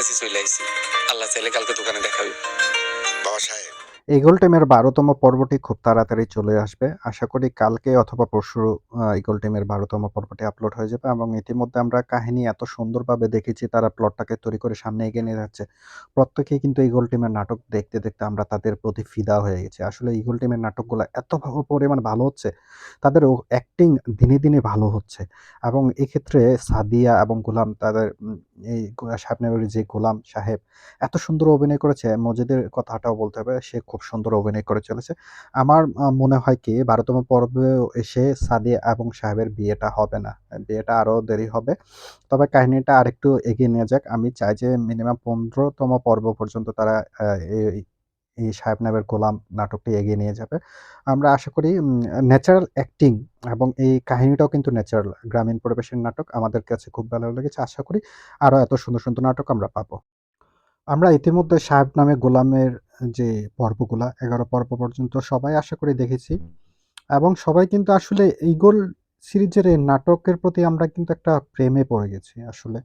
কাছে চলে আইছি। আল্লাহ চাইলে কালকে দোকানে দেখাবি বাবা সাহেব ইগল টিমের বারোতম পর্বটি খুব তাড়াতাড়ি চলে আসবে। আশা করি কালকে অথবা পরশু ইগল টিমের বারোতম পর্বটি আপলোড হয়ে যাবে এবং ইতিমধ্যে আমরা কাহিনী এত সুন্দরভাবে দেখেছি, তারা প্লটটাকে তৈরি করে সামনে এগিয়ে নিয়ে যাচ্ছে। প্রত্যেকেই কিন্তু ইগল টিমের নাটক দেখতে দেখতে আমরা তাদের প্রতি ফিদা হয়ে গেছি। আসলে ইগল টিমের নাটকগুলো এত পরিমাণ ভালো হচ্ছে, তাদের অ্যাক্টিং দিনে দিনে ভালো হচ্ছে এবং এক্ষেত্রে সাদিয়া এবং গোলাম তাদের এই সাহেবনগরের যে গোলাম সাহেব এত সুন্দর অভিনয় করেছে। মজিদের কথাটাও বলতে হবে, সে খুব সুন্দর অভিনয় করে চলেছে। আমার মনে হয় কি, বারোতম পর্বে এসে সাদিয়া এবং সাহেবের বিয়েটা হবে না। বিয়েটা আরও দেরি হবে। তবে কাহিনীটা আরেকটু এগিয়ে নিয়ে যাক। আমি চাই যে মিনিমাম পনেরোতম পর্ব পর্যন্ত তারা এই এই সাহেব নামের গোলাম নাটকটি এগিয়ে নিয়ে যাবে। আমরা আশা করি ন্যাচারাল অ্যাক্টিং এবং এই কাহিনীটাও কিন্তু ন্যাচারাল গ্রামীণ পরিবেশের নাটক। আমাদের কাছে খুব ভালো লেগেছে। আশা করি আরও এত সুন্দর সুন্দর নাটক আমরা পাবো। আমরা ইতিমধ্যে সাহেব নামে গোলামের যে পর্বগুলা, এগারো পর্ব পর্যন্ত সবাই আশা করি দেখেছি। এবং সবাই কিন্তু আসলে ইগল সিরিজের এই নাটকের প্রতি আমরা কিন্তু একটা প্রেমে পড়ে গেছি আসলে।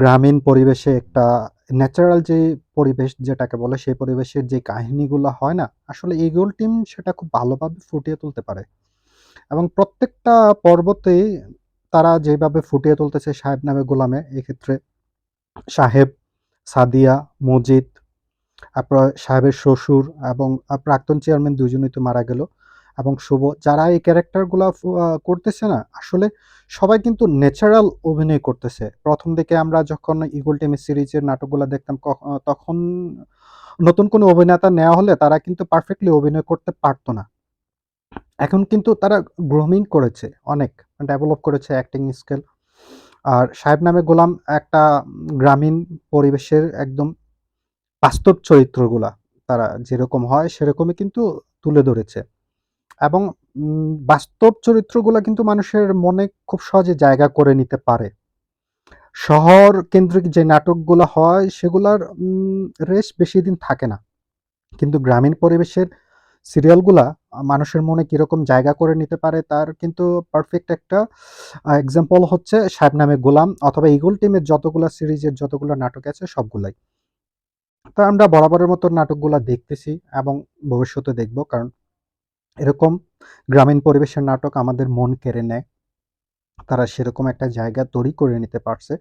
গ্রামীণ পরিবেশে একটা ন্যাচারাল যে পরিবেশ যেটাকে বলে, সেই পরিবেশের যে কাহিনীগুলো হয় না, আসলে ইগল টিম সেটা খুব ভালোভাবে ফুটিয়ে তুলতে পারে। এবং প্রত্যেকটা পর্বতেই তারা যেভাবে ফুটিয়ে তুলতেছে সাহেব নামে গোলামে, এক্ষেত্রে সাহেব সাদিয়া, মজিদ, আপনার সাহেবের শ্বশুর এবং প্রাক্তন চেয়ারম্যান দুজনেই তো মারা গেল এবং শুভ। যারা এই ক্যারেক্টারগুলো করতেছে না, আসলে সবাই কিন্তু ন্যাচারাল অভিনয় করতেছে। প্রথম দিকে আমরা যখন ইগল টিমি সিরিজের নাটকগুলো দেখতাম তখন নতুন কোনো অভিনেতা নেওয়া হলে তারা কিন্তু পারফেক্টলি অভিনয় করতে পারতো না। এখন কিন্তু তারা গ্রোমিং করেছে অনেক ডেভেলপ করেছে অ্যাক্টিং স্কিল আর সাহেব নামে গোলাম একটা গ্রামীণ পরিবেশের একদম বাস্তব চরিত্রগুলা তারা যেরকম হয় সেরকমই কিন্তু তুলে ধরেছে। এবং বাস্তব চরিত্রগুলা কিন্তু মানুষের মনে খুব সহজে জায়গা করে নিতে পারে। শহর কেন্দ্রিক যে নাটকগুলো হয় সেগুলার রেশ বেশি দিন থাকে না। কিন্তু গ্রামীণ পরিবেশের সিরিয়ালগুলা মানুষের মনে কীরকম জায়গা করে নিতে পারে তার কিন্তু পারফেক্ট একটা এক্সাম্পল হচ্ছে সাহেব নামে গোলাম অথবা ইগল টিমের যতগুলা সিরিজের যতগুলো নাটক আছে সবগুলাই। তো আমরা বরাবরের মতো নাটকগুলো দেখতেছি এবং ভবিষ্যতে দেখব কারণ এরকম গ্রামীণ পরিবেশের নাটক আমাদের মন কেড়ে নেয়। তারা সেরকম একটা জায়গা তৈরি করে নিতে পারছে।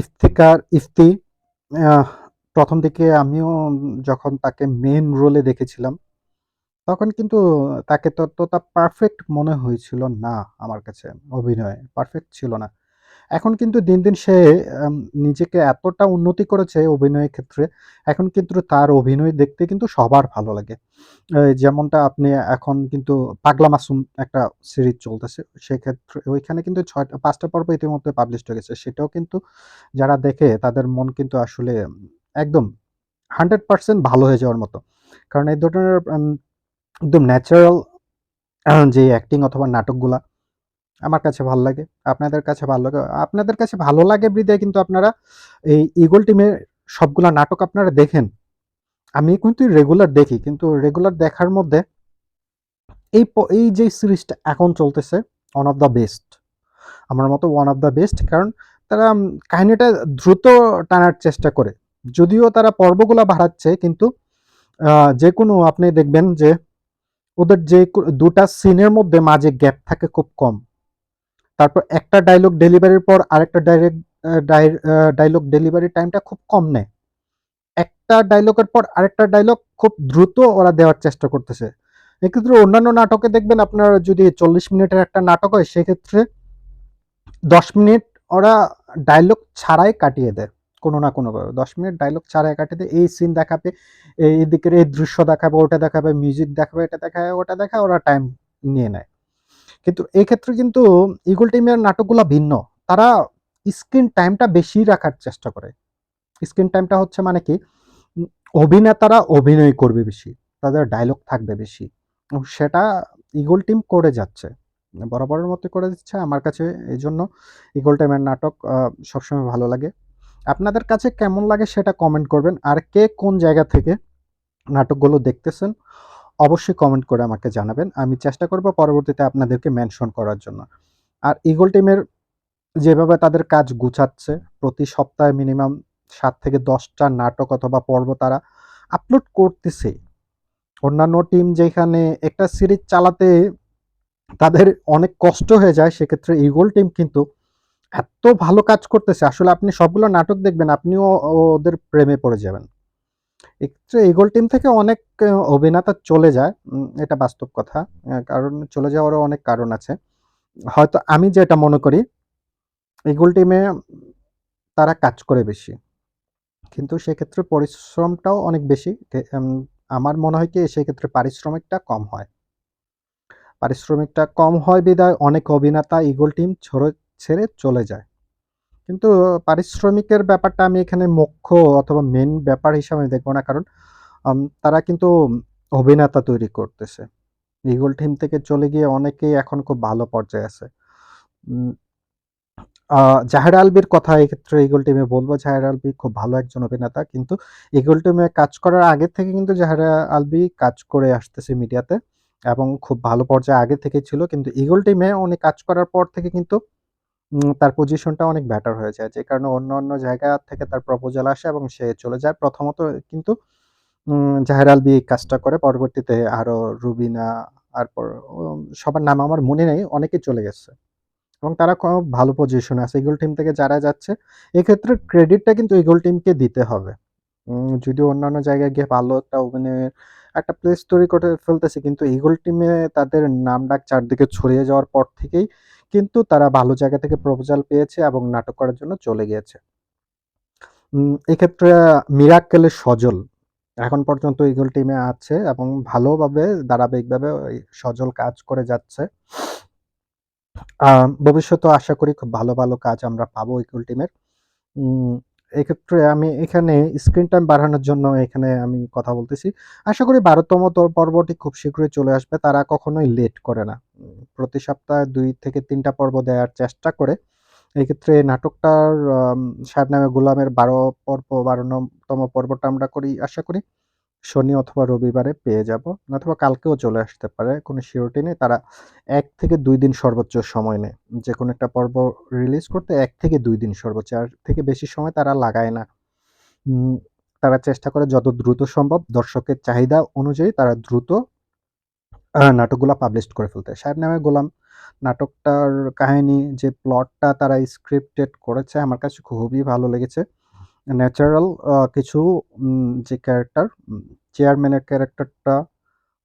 ইফতিকার, ইফতি প্রথম দিকে আমিও যখন তাকে মেন রোলে দেখেছিলাম তখন কিন্তু তাকে ততটা পারফেক্ট মনে হয়েছিল না আমার কাছে, অভিনয়ে। পারফেক্ট ছিল না। এখন কিন্তু দিন দিন সে নিজেকে এতটা উন্নতি করেছে অভিনয়ের ক্ষেত্রে, এখন কিন্তু তার অভিনয় দেখতে কিন্তু সবার ভালো লাগে। যেমনটা আপনি এখন কিন্তু পাগলা মাসুম একটা সিরিজ চলতেছে, সেক্ষেত্রে ওইখানে কিন্তু ছয়টা, পাঁচটা পর্ব ইতিমধ্যে পাবলিশ হয়ে গেছে। সেটাও কিন্তু যারা দেখে তাদের মন কিন্তু আসলে, একদম হান্ড্রেড পার্সেন্ট ভালো হয়ে যাওয়ার মতো। কারণ এই ধরনের একদম ন্যাচারাল যে অ্যাক্টিং অথবা নাটকগুলা আমার কাছে ভালো লাগে, আপনাদের কাছে ভালো লাগে, আপনাদের কাছে ভালো লাগে বিধায় কিন্তু আপনারা এই ইগল টিমের সবগুলা নাটক আপনারা দেখেন। আমি কিন্তু রেগুলার দেখি, কিন্তু রেগুলার দেখার মধ্যে এই এই যে সিরিজটা এখন চলতেছে ওয়ান অফ দ্য বেস্ট আমার মতো ওয়ান অফ দ্য বেস্ট কারণ তারা কাহিনীটা দ্রুত টানার চেষ্টা করে। যদিও তারা পর্বগুলা বাড়াচ্ছে, কিন্তু যে কোনো আপনি দেখবেন যে ওদের যে দুটা সিনের মধ্যে মাঝে গ্যাপ থাকে খুব কম। তারপর একটা ডায়লগ ডেলিভারির পর আরেকটা ডাইরেক্ট ডায়লগ ডেলিভারি টাইমটা খুব কম নেয়। একটা ডায়লগের পর আরেকটা ডায়লগ খুব দ্রুত ওরা দেওয়ার চেষ্টা করতেছে। এক্ষেত্রে অন্যান্য নাটকে দেখবেন আপনার যদি চল্লিশ মিনিটের একটা নাটক হয়, সেক্ষেত্রে দশ মিনিট ওরা ডায়লগ ছাড়াই কাটিয়ে দেয়। কোনো না কোনোভাবে। দশ মিনিট ডায়লগ ছাড়াই কাটিয়ে দেয় এই সিন দেখাবে, এই দিকের এই দৃশ্য দেখাবে, ওটা দেখাবে মিউজিক দেখাবে, এটা দেখাবে, ওটা দেখায় ওরা টাইম নিয়ে নেয়। কিন্তু এই ক্ষেত্রে কিন্তু ইগল টিমের নাটকগুলো ভিন্ন। তারা স্ক্রিন টাইমটা বেশি রাখার চেষ্টা করে। স্ক্রিন টাইমটা হচ্ছে মানে কি, অভিনেতারা অভিনয় করবে বেশি, তাদের ডায়লগ থাকবে বেশি। সেটা ইগল টিম করে যাচ্ছে। বরাবরের মতো করে দিচ্ছে। আমার কাছে এই জন্য ইগল টিমের নাটক সবসময় ভালো লাগে। আপনাদের কাছে কেমন লাগে সেটা কমেন্ট করবেন। আর কে কোন জায়গা থেকে নাটকগুলো দেখতেছেন অবশ্যই কমেন্ট করে আমাকে জানাবেন। আমি চেষ্টা করব পরবর্তীতে আপনাদেরকে মেনশন করার জন্য। আর ইগল টিমের যেভাবে তাদের কাজ গুছাচ্ছে, প্রতি সপ্তাহে মিনিমাম সাত থেকে দশটা নাটক অথবা পর্ব তারা আপলোড করতেছে। অন্যান্য টিম যেখানে একটা সিরিজ চালাতে তাদের অনেক কষ্ট হয়ে যায়, সেক্ষেত্রে ঈগল টিম কিন্তু এত ভালো কাজ করতেছে, আসলে আপনি সবগুলো নাটক দেখবেন, আপনিও ওদের প্রেমে পড়ে যাবেন। এক্ষেত্রে ঈগল টিম থেকে অনেক অভিনেতা চলে যায়, এটা বাস্তব কথা। কারণ চলে যাওয়ারও অনেক কারণ আছে। হয়তো আমি যেটা মনে করি, ঈগল টিমে তারা কাজ করে বেশি। কিন্তু সেক্ষেত্রে পরিশ্রমটাও অনেক বেশি। আমার মনে হয় কি সেক্ষেত্রে পারিশ্রমিকটা কম হয়। পারিশ্রমিকটা কম হয় বিদায় অনেক অভিনেতা ঈগল টিম ছড়ে ছেড়ে চলে যায়। কিন্তু পারিশ্রমিকের ব্যাপারটা আমি এখানে মুখ্য অথবা মেন ব্যাপার হিসাবে দেখব না। কারণ তারা কিন্তু অভিনেতা তৈরি করতেছে। ঈগল টিম থেকে চলে গিয়ে অনেকেই এখন খুব ভালো পর্যায়ে আছে। জাহের আলবির কথা এক্ষেত্রে ঈগল টিমে বলব জাহের আলবি খুব ভালো একজন অভিনেতা। কিন্তু ঈগল টিমে কাজ করার আগে থেকে কিন্তু জাহের আলবি কাজ করে আসতেছে মিডিয়াতে এবং খুব ভালো পর্যায়ে আগে থেকেই ছিল। কিন্তু ঈগল টিমে উনি কাজ করার পর থেকে কিন্তু তার পজিশনটা অনেক ব্যাটার হয়ে যায়। যে কারণে অন্য, অন্য জায়গা থেকে তার প্রপোজাল আসে এবং সে চলে যায়। প্রথমত কিন্তু জাহের এই কাজটা করে। পরবর্তীতে আরও রুবিনা, ও সবার নাম আমার মনে নেই, অনেকেই চলে গেছে। এবং তারা ভালো পজিশনে আছে। ঈগল টিম থেকে যারা যাচ্ছে, এক্ষেত্রে ক্রেডিটটা কিন্তু ঈগল টিমকে দিতে হবে। যদিও অন্যান্য জায়গায় গিয়ে ভালো একটা অভিনয়ের একটা প্লেস তৈরি করে ফেলতেছে, কিন্তু ঈগল টিমে তাদের নাম ডাক চারদিকে ছড়িয়ে যাওয়ার পর থেকেই কিন্তু তারা ভালো জায়গা থেকে প্রপোজাল পেয়েছে এবং নাটক করার জন্য চলে গিয়েছে। এক্ষেত্রে মিরাক্কেলের সজল এখন পর্যন্ত ইগল টিমে আছে এবং ভালোভাবে ধারাবাহিকভাবে সজল কাজ করে যাচ্ছে। ভবিষ্যতে আশা করি খুব ভালো, ভালো কাজ আমরা পাবো ঈগল টিমের। এক্ষেত্রে আমি এখানে স্ক্রিন টাইম বাড়ানোর জন্য এখানে আমি কথা বলতেছি। আশা করি ১২ তম পর্বটি খুব শীঘ্রই চলে আসবে। তারা কখনোই লেট করে না। প্রতি সপ্তাহে দুই থেকে তিনটা পর্ব দেওয়ার চেষ্টা করে। এক্ষেত্রে নাটকটার সার নামে গোলামের' ১২ পর্ব ১২ নম তম পর্বটা আমরা করি, আশা করি শনি অথবা রবিবারে পেয়ে যাব। অথবা কালকেও চলে আসতে পারে। কোনো সিউরিটি নেই। তারা এক থেকে দুই দিন সর্বোচ্চ সময় নেয়। যে কোনো একটা পর্ব রিলিজ করতে এক থেকে দুই দিন সর্বোচ্চ। আর থেকে বেশি সময় তারা লাগায় না। তারা চেষ্টা করে যত দ্রুত সম্ভব, দর্শকের চাহিদা অনুযায়ী তারা দ্রুত নাটকগুলো পাবলিশড করে ফেলতে। 'সাহেব নামে গোলাম' নাটকটার কাহিনী, যে প্লটটা তারা স্ক্রিপ্টেড করেছে, আমার কাছে খুবই ভালো লেগেছে। ন্যাচারাল কিছু যে ক্যারেক্টার চেয়ারম্যানের ক্যারেক্টারটা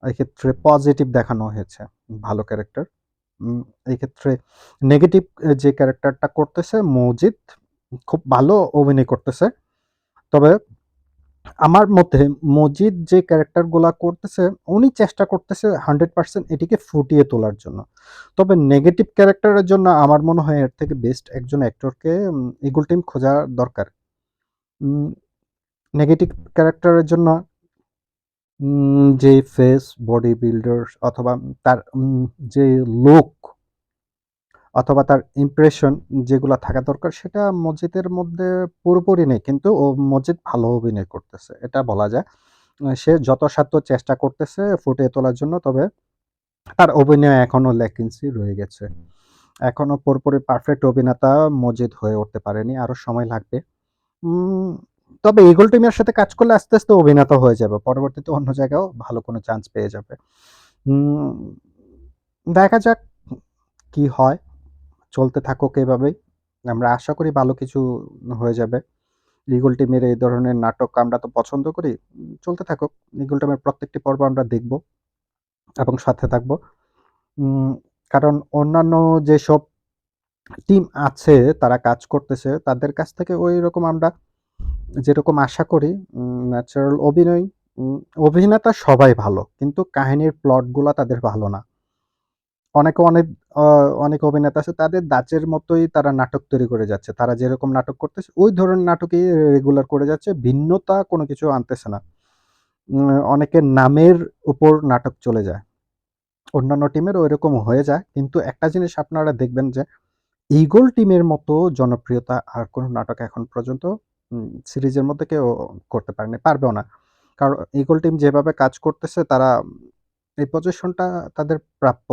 এক্ষেত্রে পজিটিভ দেখানো হয়েছে। ভালো ক্যারেক্টার। এক্ষেত্রে নেগেটিভ যে ক্যারেক্টারটা করতেছে মজিদ খুব ভালো অভিনয় করতেছে। তবে আমার মতে মজিদ যে ক্যারেক্টারগুলা করতেছে, উনি চেষ্টা করতেছে 100% এটিকে ফুটিয়ে তোলার জন্য। তবে নেগেটিভ ক্যারেক্টারের জন্য আমার মনে হয় এর থেকে বেস্ট একজন অ্যাক্টরকে ঈগল টিম খোঁজা দরকার। নেগেটিভ ক্যারেক্টারের জন্য যে ফেস, বডি বিল্ডার অথবা তার যে লুক অথবা তার ইমপ্রেশন যেগুলো থাকা দরকার সেটা মসজিদের মধ্যে পুরোপুরি নেই। কিন্তু ও মসজিদ ভালো অভিনয় করতেছে। এটা বলা যায়। সে যথাসাধ্য চেষ্টা করতেছে ফুটিয়ে তোলার জন্য। তবে তার অভিনয় এখনও ল্যাকিংসি রয়ে গেছে। এখনও পুরোপুরি পারফেক্ট অভিনেতা মজিদ হয়ে উঠতে পারেনি। আরও সময় লাগবে। তবে ঈগল টিমের সাথে কাজ করলে আস্তে, আস্তে অভিনেতা হয়ে যাবে। পরবর্তীতে অন্য জায়গায়ও ভালো কোনো চান্স পেয়ে যাবে। দেখা যাক কি হয়। চলতে থাকুক এভাবেই। আমরা আশা করি ভালো কিছু হয়ে যাবে। ঈগল টিমের এই ধরনের নাটক আমরা তো পছন্দ করি। চলতে থাকুক। ঈগল টিমের প্রত্যেকটি পর্ব আমরা দেখব এবং সাথে থাকব। কারণ অন্যান্য যেসব টিম আছে, তারা কাজ করতেছে, তাদের কাছ থেকে ওই রকম আমরা যেরকম আশা করি ন্যাচারাল অভিনয় অভিনেতা সবাই ভালো। কিন্তু কাহিনীর প্লটগুলা তাদের ভালো না। অনেকে অনেক অনেক অভিনেতা আছে, তাদের ধাঁচের মতোই তারা নাটক তৈরি করে যাচ্ছে। তারা যেরকম নাটক করতেছে, ওই ধরনের নাটকই রেগুলার করে যাচ্ছে। ভিন্নতা কোনো কিছু আনতেছে না। অনেকের নামের উপর নাটক চলে যায়। অন্যান্য টিমের ওই রকম হয়ে যায়। কিন্তু একটা জিনিস আপনারা দেখবেন যে ঈগল টিমের মতো জনপ্রিয়তা আর কোনো নাটক এখন পর্যন্ত সিরিজের মধ্যে কেউ করতে পারেনি, পারবেও না। কারণ ঈগল টিম যেভাবে কাজ করতেছে তারা এই পজিশনটা তাদের প্রাপ্য।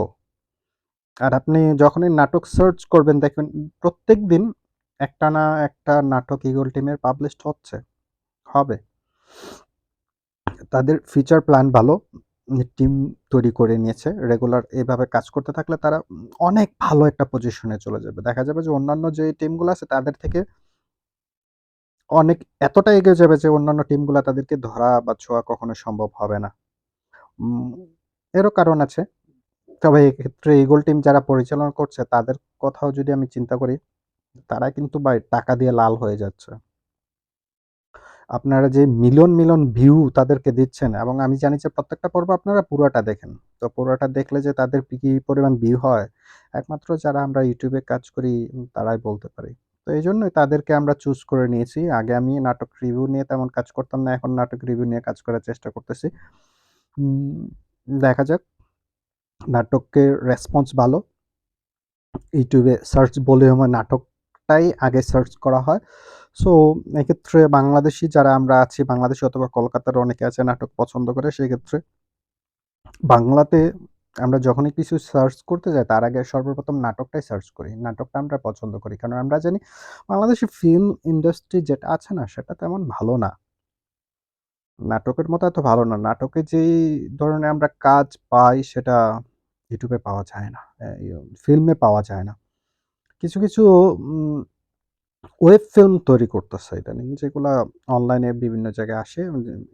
আর আপনি যখনই নাটক সার্চ করবেন দেখবেন প্রত্যেক দিন একটা না একটা নাটক ঈগল টিমের পাবলিশড হচ্ছে। হবে। তাদের ফিচার প্ল্যান ভালো। টিম তৈরি করে নিয়েছে। রেগুলার এভাবে কাজ করতে থাকলে তারা অনেক ভালো একটা পজিশনে চলে যাবে। দেখা যাবে যে অন্যান্য যে টিমগুলো আছে তাদের থেকে অনেক এতটা এগিয়ে যাবে যে অন্যান্য টিমগুলো তাদেরকে ধরা বা ছোঁয়া কখনো সম্ভব হবে না। এরও কারণ আছে। তবে এক্ষেত্রে ঈগল টিম যারা পরিচালনা করছে তাদের কথাও যদি আমি চিন্তা করি, তারা কিন্তু ভাই টাকা দিয়ে লাল হয়ে যাচ্ছে। আপনারা যে মিলন মিলন ভিউ তাদেরকে দিচ্ছেন এবং আমি জানি যে প্রত্যেকটা পর্ব আপনারা পুরোটা দেখেন। তো পুরোটা দেখলে যে তাদের কি পরিমাণ ভিউ হয়, একমাত্র যারা আমরা ইউটিউবে কাজ করি তারাই বলতে পারি। তো এইজন্যই তাদেরকে আমরা চুজ করে নিয়েছি। আগে আমি নাটক রিভিউ নিয়ে তেমন কাজ করতাম না। এখন নাটক রিভিউ নিয়ে কাজ করার চেষ্টা করতেছি। দেখা যাক। নাটকের রেসপন্স ভালো। ইউটিউবে সার্চ বলে ভলিউমে নাটকটাই আগে সার্চ করা হয়। সো এক্ষেত্রে বাংলাদেশি যারা আমরা আছি, বাংলাদেশী অথবা কলকাতার অনেকে আছে নাটক পছন্দ করে সেক্ষেত্রে বাংলাতে আমরা যখনই কিছু সার্চ করতে যাই তার আগে সর্বপ্রথম নাটকটাই সার্চ করি। নাটকটা আমরা পছন্দ করি। কারণ আমরা জানি বাংলাদেশী ফিল্ম ইন্ডাস্ট্রি যেটা আছে না সেটা তেমন ভালো না। নাটকের মতো এত ভালো না। নাটকে যেই ধরনের আমরা কাজ পাই সেটা ইউটিউবে পাওয়া যায় না। ফিল্মে পাওয়া যায় না। কিছু, কিছু ওয়েব ফিল্ম তৈরি করতেছে ইদানিং যেগুলা অনলাইনে বিভিন্ন জায়গায় আসে।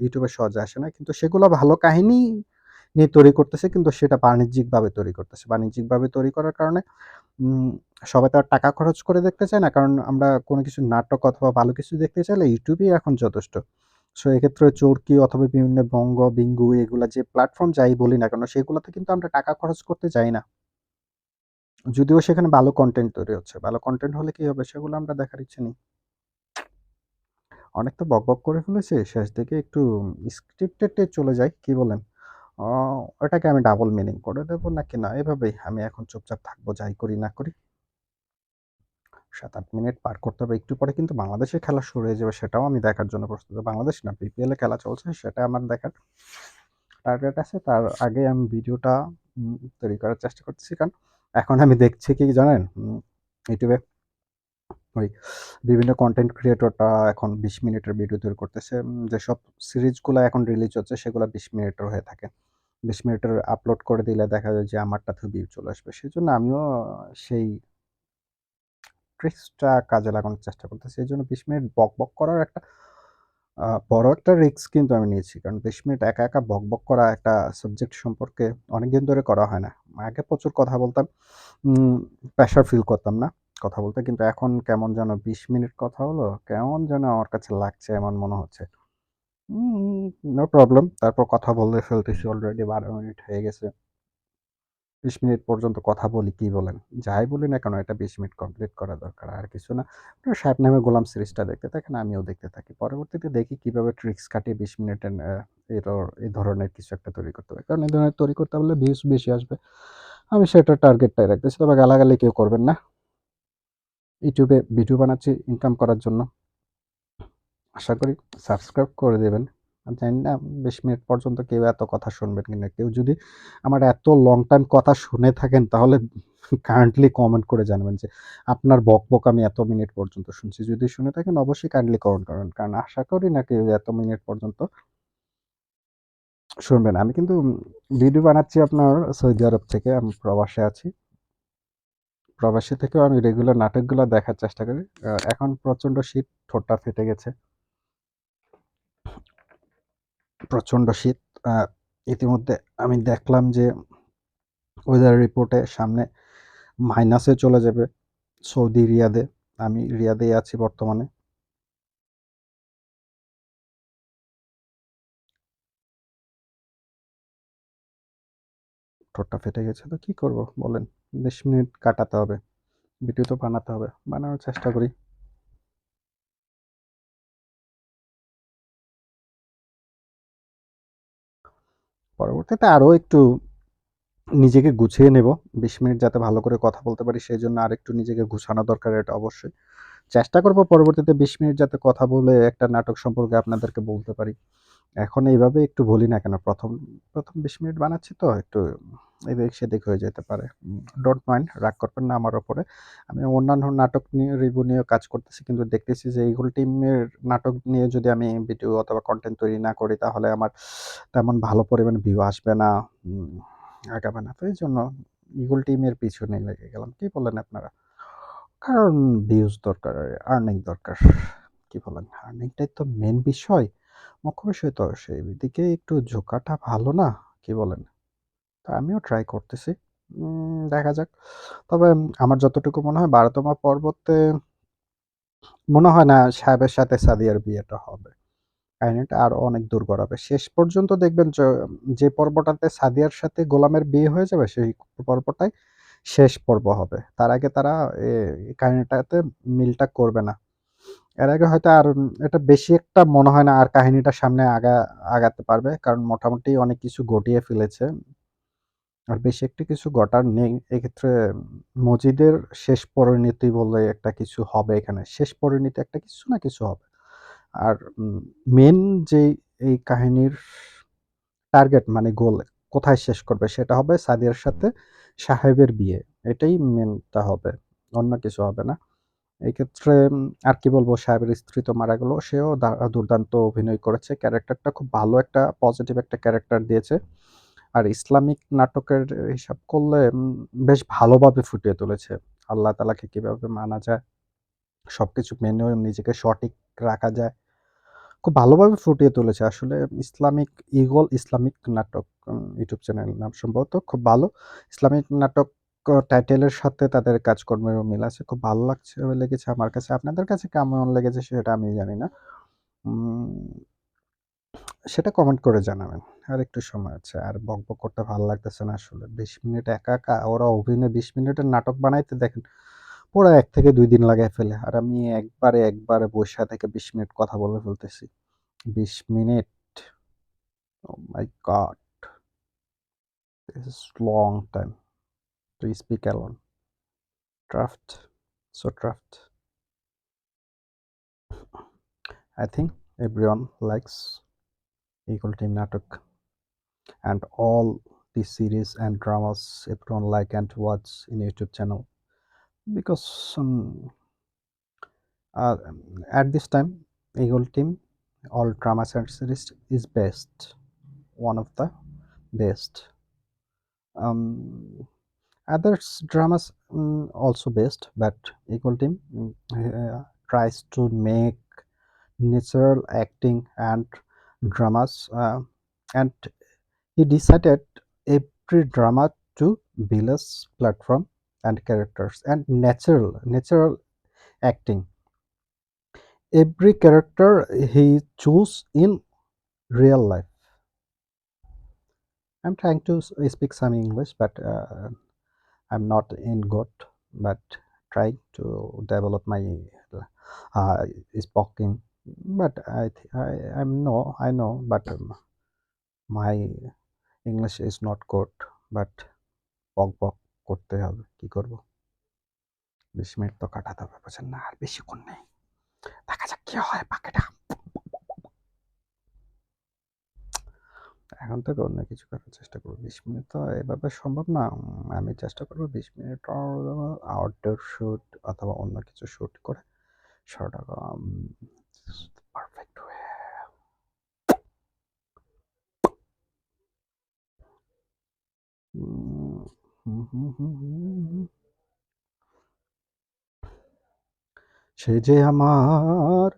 ইউটিউবে সহজে আসে না। কিন্তু সেগুলো ভালো কাহিনী নিয়ে তৈরি করতেছে কিন্তু সেটা বাণিজ্যিকভাবে তৈরি করতেছে। বাণিজ্যিকভাবে তৈরি করার কারণে সবাই তো আর টাকা খরচ করে দেখতে চায় না। কারণ আমরা কোনো কিছু নাটক অথবা ভালো কিছু দেখতে চাইলে YouTube ই এখন যথেষ্ট। সো এক্ষেত্রে চরকি অথবা বিভিন্ন বঙ্গ, বিঙ্গু এগুলা যে প্ল্যাটফর্ম যাই বলি না কেন সেগুলোতে কিন্তু আমরা টাকা খরচ করতে যাই না। যদিও সেখানে ভালো কন্টেন্ট তৈরি হচ্ছে। ভালো কন্টেন্ট হলে কি হবে সেগুলো আমরা দেখার ইচ্ছে নেই। অনেক তো বক বক করে ফেলেছি। শেষ দিকে একটু স্ক্রিপ্টেড চলে যাই। কি বলেন? ওটাকে আমি ডাবল মিনিং করে দেব নাকি না? এভাবেই আমি এখন চুপচাপ থাকব, যাই করি না করি। ৭-৮ মিনিট পার করতে হবে। একটু পরে, কিন্তু বাংলাদেশের খেলা শুরু হয়ে যাবে সেটাও আমি দেখার জন্য প্রস্তুত। বাংলাদেশ না বিপিএল এ খেলা চলছে, সেটা আমার দেখার টার্গেট আছে। তার আগে আমি ভিডিওটা তৈরি করার চেষ্টা করতেছি। কারণ এখন আমি দেখছি কি জানেন? ইউটিউবে ওই বিভিন্ন কন্টেন্ট ক্রিয়েটরটা এখন ২০ মিনিটের ভিডিও তৈরি করতেছে। যেসব সিরিজগুলো এখন রিলিজ হচ্ছে, সেগুলা ২০ মিনিটের হয়ে থাকে। ২০ মিনিটের আপলোড করে দিলে দেখা যায় যে আমারটাতেও ভিউ চলে আসবে। সেই জন্য আমিও সেই ট্রিক্সটা কাজে লাগানোর চেষ্টা করতেছি। এজন্য ২০ মিনিট বক বক করার একটা বড় একটা রিস্ক কিন্তু আমি নিয়েছি। কারণ ২০ মিনিট একা, একা বক বক করা একটা সাবজেক্ট সম্পর্কে অনেকদিন ধরে করা হয় না। আগে প্রচুর কথা বলতাম। প্রেশার ফিল করতাম না কথা বলতে। কিন্তু এখন কেমন যেন ২০ মিনিট কথা হলো, কেমন যেন আমার কাছে লাগছে এমন মনে হচ্ছে। No problem. তারপর কথা বলে ফেলতেছি অলরেডি ১২ মিনিট হয়ে গেছে। ২০ মিনিট পর্যন্ত কথা বলি, কি বলেন? যাই বলি না কেন এটা ২০ মিনিট কমপ্লিট করা দরকার। আর কিছু না। 'সাহেব নামে গোলাম' সিরিজটা দেখতে থাকেন, আমিও দেখতে থাকি। পরবর্তীতে দেখি কীভাবে ট্রিক্স খাটিয়ে ২০ মিনিটের এই ধরনের কিছু একটা তৈরি করতে হবে কারণ এই ধরনের তৈরি করতে পারলে ভিউজ বেশি আসবে। আমি সেটা টার্গেটটাই রাখতেছি। তবে গালাগালি কেউ করবেন না। ইউটিউবে ভিডিও বানাচ্ছি ইনকাম করার জন্য। আশা করি সাবস্ক্রাইব করে দিবেন। আমি জানি না ২০ মিনিট পর্যন্ত কেউ এত কথা শুনবেন কিনা। কেউ যদি আমার এত লং টাইম কথা শুনে থাকেন তাহলে কাইন্ডলি কমেন্ট করে জানাবেন যে আপনার বকবক আমি এত মিনিট পর্যন্ত শুনছি। যদি শুনে থাকেন অবশ্যই কাইন্ডলি কমেন্ট করবেন। কারণ আশা করি না কেউ এত মিনিট পর্যন্ত শুনবেন। আমি কিন্তু ভিডিও বানাচ্ছি আপনার সৌদি আরব থেকে। আমি প্রবাসে আছি। প্রবাসী থেকেও আমি রেগুলার নাটকগুলো দেখার চেষ্টা করি। এখন প্রচণ্ড শীত, ঠোঁটটা ফেটে গেছে। প্রচণ্ড শীত। ইতিমধ্যে আমি দেখলাম যে ওয়েদার রিপোর্টে সামনে মাইনাসে চলে যাবে সৌদি রিয়াদে। আমি রিয়াদেই আছি বর্তমানে। ঠোঁটটা ফেটে গেছে তো কি করব বলেন? ২০ মিনিট কাটাতে হবে। ভিডিও তো বানাতে হবে। বানানোর চেষ্টা করি। পরবর্তীতে আরও একটু নিজেকে গুছিয়ে নেব। ২০ মিনিট যাতে ভালো করে কথা বলতে পারি সেই জন্য আর একটু নিজেকে গুছানো দরকার এটা অবশ্যই। চেষ্টা করব পরবর্তীতে ২০ মিনিট যাতে কথা বলে একটা নাটক সম্পর্কে আপনাদেরকে বলতে পারি। এখন এইভাবে একটু বলি না কেন ১ম, ১ম ২০ মিনিট বানাচ্ছি তো একটু এদিক সেদিক হয়ে যেতে পারে। ডোন্ট মাইন্ড রাগ করবেন না আমার ওপরে আমি অন্যান্য নাটক নিয়ে রিভিউ নিয়েও কাজ করতেছি, কিন্তু দেখতেছি যে ইগল টিমের নাটক নিয়ে যদি আমি ভিডিও অথবা কন্টেন্ট তৈরি না করি, তাহলে আমার তেমন ভালো পরিমাণে ভিউ আসবে না। আগাবে না। তো এই জন্য ইগল টিমের পিছনে লেগে গেলাম। কি বলেন আপনারা? কারণ ভিউজ দরকার আর্নিং দরকার। কি বলেন? আর্নিংটাই তো মেন বিষয়। মুখ্য বিষয় তো সেই। দিকে একটু ঝোঁকাটা ভালো না? কি বলেন? তা আমিও ট্রাই করতেছি। দেখা যাক। তবে আমার যতটুকু মনে হয় বারোতম পর্বতে মনে হয় না সাহেবের সাথে সাদিয়ার বিয়েটা হবে। কাহিনীটা আরও অনেক দূর গড়াবে। শেষ পর্যন্ত দেখবেন যে- পর্বটাতে সাদিয়ার সাথে গোলামের বিয়ে হয়ে যাবে, সেই পর্বটাই শেষ পর্ব হবে। তার আগে তারা কাহিনীটাতে মিলটা করবে না। এর আগে হয়তো আর এটা বেশি একটা মনে হয় না আর কাহিনীটা সামনে আগা, আগাতে পারবে। কারণ মোটামুটি অনেক কিছু ঘটিয়ে ফেলেছে। আর বেশি একটা কিছু ঘটার নেই। এক্ষেত্রে মজিদের শেষ পরিণতি বলে একটা কিছু হবে এখানে। শেষ পরিণতি একটা কিছু না কিছু হবে। আর মেন যে এই কাহিনীর টার্গেট মানে গোল কোথায় শেষ করবে সেটা হবে সাদিয়ার সাথে সাহেবের বিয়ে। এটাই মেনটা হবে, অন্য কিছু হবে না। এই ক্ষেত্রে আর কি বলব, সাহেবের স্ত্রী তো মারা গেল, সেও দুর্দান্ত অভিনয় করেছে। ক্যারেক্টারটা খুব ভালো একটা পজিটিভ একটা ক্যারেক্টার দিয়েছে। আর ইসলামিক নাটকের হিসাব করলে বেশ ভালোভাবে ফুটিয়ে তুলেছে। আল্লাহ তালাকে কীভাবে মানা যায়, সবকিছু মেনে নিজেকে সঠিক রাখা যায়, খুব ভালোভাবে ফুটিয়ে তুলেছে। আসলে ইসলামিক ইগল, ইসলামিক নাটক ইউটিউব চ্যানেল নাম সম্ভবত খুব ভালো। ইসলামিক নাটক টাইটেলের সাথে তাদের কাজকর্মেরও মিল আছে। খুব ভালো লাগছে, লেগেছে আমার কাছে। আপনাদের কাছে কেমন লেগেছে সেটা আমি জানি না। সেটা কমেন্ট করে জানাবেন। আর একটু সময় আছে। আর বক বক করতে ভালো লাগতেছে না আসলে। বিশ মিনিট একা একা ওরা অভিনয় বিশ মিনিটের নাটক বানাইতে দেখেন পুরো এক থেকে দুই দিন লাগাই ফেলে। আর আমি একবারে একবারে বসে থেকে বিশ মিনিট কথা বলে ফেলতেছি। বিশ minute? My god, this is long time. To speak alone. Draft, so draft. I think everyone likes Eagle Team Natok and all the series and dramas everyone like and watch in YouTube channel. Because um, uh, at this time Eagle Team all dramas and series is best. One of the best. Um, others dramas mm, also best but equal team mm, uh, tries to make natural acting and dramas uh, and he decided every drama to village platform and characters and natural natural acting every character he choose in real life i'm trying to speak some english but uh, I'm not in good, but trying to develop my uh, speaking. But I, th- I, I'm no, I know, but um, my English is not good. But বক বক করতে হবে কি করব? বিশ minute তো কাটাতে হবে বুঝেন না? আর বেশিক্ষণ নেই। দেখা যাক কি হয় বাকিটা। এখন থেকে অন্য কিছু করার চেষ্টা করব। বিশ মিনিট তো এভাবে সম্ভব না। আমি চেষ্টা করব বিশ মিনিট আউটডোর শ্যুট অথবা অন্য কিছু শ্যুট করে শর্ট সে যে আমার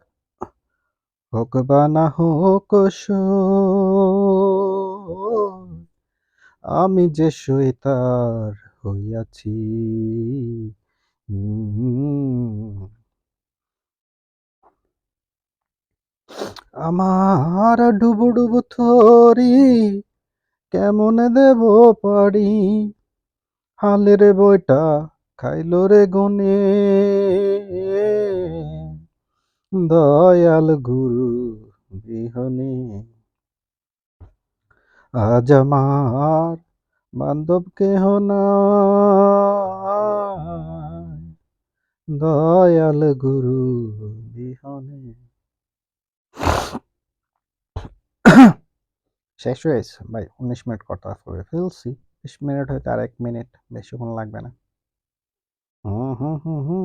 হোক বা না হোক আমি যে সই তার হইয়াছি। আমার ডুবু ডুবু থরি কেমন দেব পারি? হালের বইটা খাইলো রে গনে দয়াল গুরু বিহনে। আজ আমার বান্ধব কেহ নাই। দয়াল গুরু বিহনে। শেষ হয়েছে ভাই, উনিশ মিনিট কথা করে ফেলছি। বিশ মিনিট হয়তো আর এক মিনিট বেশিক্ষণ লাগবে না হুম হুম হুম হুম